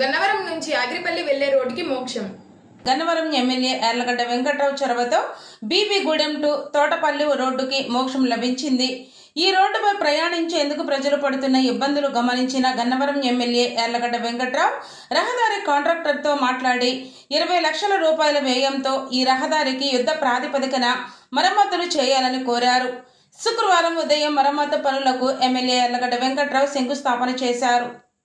గన్నవరం నుంచి అగ్రిపల్లి వెళ్ళే రోడ్డుకి మోక్షం. గన్నవరం ఎమ్మెల్యే ఎర్లగడ్డ వెంకట్రావు చొరవతో బీబీగూడెం టు తోటపల్లి రోడ్డుకి మోక్షం లభించింది. ఈ రోడ్డుపై ప్రయాణించేందుకు ప్రజలు పడుతున్న ఇబ్బందులు గమనించిన గన్నవరం ఎమ్మెల్యే ఎర్లగడ్డ వెంకట్రావు రహదారి కాంట్రాక్టర్తో మాట్లాడి ఇరవై లక్షల రూపాయల వ్యయంతో ఈ రహదారికి యుద్ధ ప్రాతిపదికన మరమ్మతులు చేయాలని కోరారు. శుక్రవారం ఉదయం మరమ్మతు పనులకు ఎమ్మెల్యే ఎర్లగడ్డ వెంకట్రావు శంకుస్థాపన చేశారు.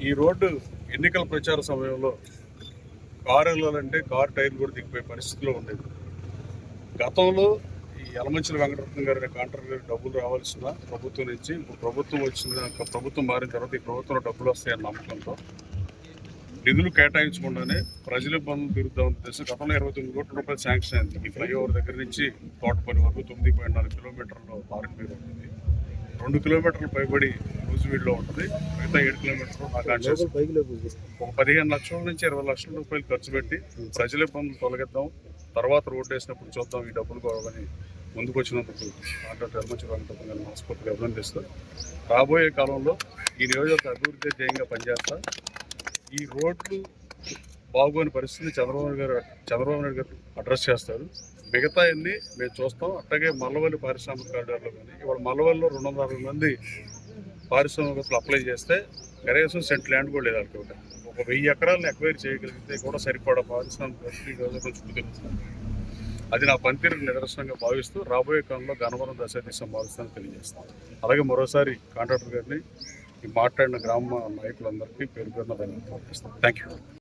ఈ రోడ్డు ఎన్నికల ప్రచార సమయంలో కారు వెళ్ళాలంటే కారు టైర్ కూడా దిగిపోయే పరిస్థితిలో ఉండేది. గతంలో ఈ యలమంచిల వెంకటరత్నం గారి కాంట్రాక్టర్ డబ్బులు రావాల్సిన ప్రభుత్వం నుంచి ఇప్పుడు ప్రభుత్వం వచ్చిన ప్రభుత్వం మారిన తర్వాత ఈ ప్రభుత్వంలో డబ్బులు వస్తాయన్న నమ్మకంతో నిధులు కేటాయించకుండానే ప్రజల ఇబ్బందులు తిరుగుతాం ఉద్దేశం గతంలో ఇరవై తొమ్మిది కోట్ల రూపాయలు శాంక్షన్ అయింది. ఈ ఫ్లైఓవర్ దగ్గర నుంచి తోటపల్లి వరకు తొమ్మిది పాయింట్ నాలుగు కిలోమీటర్లు పార్క్ మీద ఉంటుంది. రెండు కిలోమీటర్లు పైబడి లూజివీడ్లో ఉంటుంది. మిగతా ఏడు కిలోమీటర్లు నాకు ఒక పదిహేను లక్షల నుంచి ఇరవై లక్షల రూపాయలు ఖర్చు పెట్టి ప్రజల ఇబ్బందులు తొలగిద్దాం. తర్వాత రోడ్డు వేసినప్పుడు చూద్దాం ఈ డబ్బులు కావాలని ముందుకు వచ్చినందుకు ఆటో ధర్మచు వెంకటరత్న గారిని మనస్ఫూర్తిగా అభినందిస్తూ రాబోయే కాలంలో ఈ నియోజకవర్గ అభివృద్ధి ధ్యేయంగా పనిచేస్తా. ఈ రోడ్లు బాగోని పరిస్థితిని చంద్రబాబు గారు చంద్రబాబు నాయుడు గారు అడ్రస్ చేస్తారు. మిగతా అన్ని మేము చూస్తాం. అట్లాగే మల్లవల్లి పారిశ్రామిక కారిడార్లో కానీ ఇవాళ మల్లవల్లిలో రెండు వందల అరవై మంది పారిశ్రామికలు అప్లై చేస్తే కనీసం సెంట్ ల్యాండ్ కూడా లేదు అనుకుంటా ఒక వెయ్యి ఎకరాలను ఎక్వైర్ చేయగలిగితే కూడా సరిపడా పారిశ్రామిక పరిస్థితి చుట్టూ అది నా పనితీరుకు నిదర్శనంగా భావిస్తూ రాబోయే కాలంలో గణవరం దశ దిశ భావిస్తానని తెలియజేస్తాను అలాగే మరోసారి కాంట్రాక్టర్ గారిని ఈ మాట్లాడిన గ్రామ నాయకులందరికీ పేరు పేరున ధన్యవాదాలు థ్యాంక్ యూ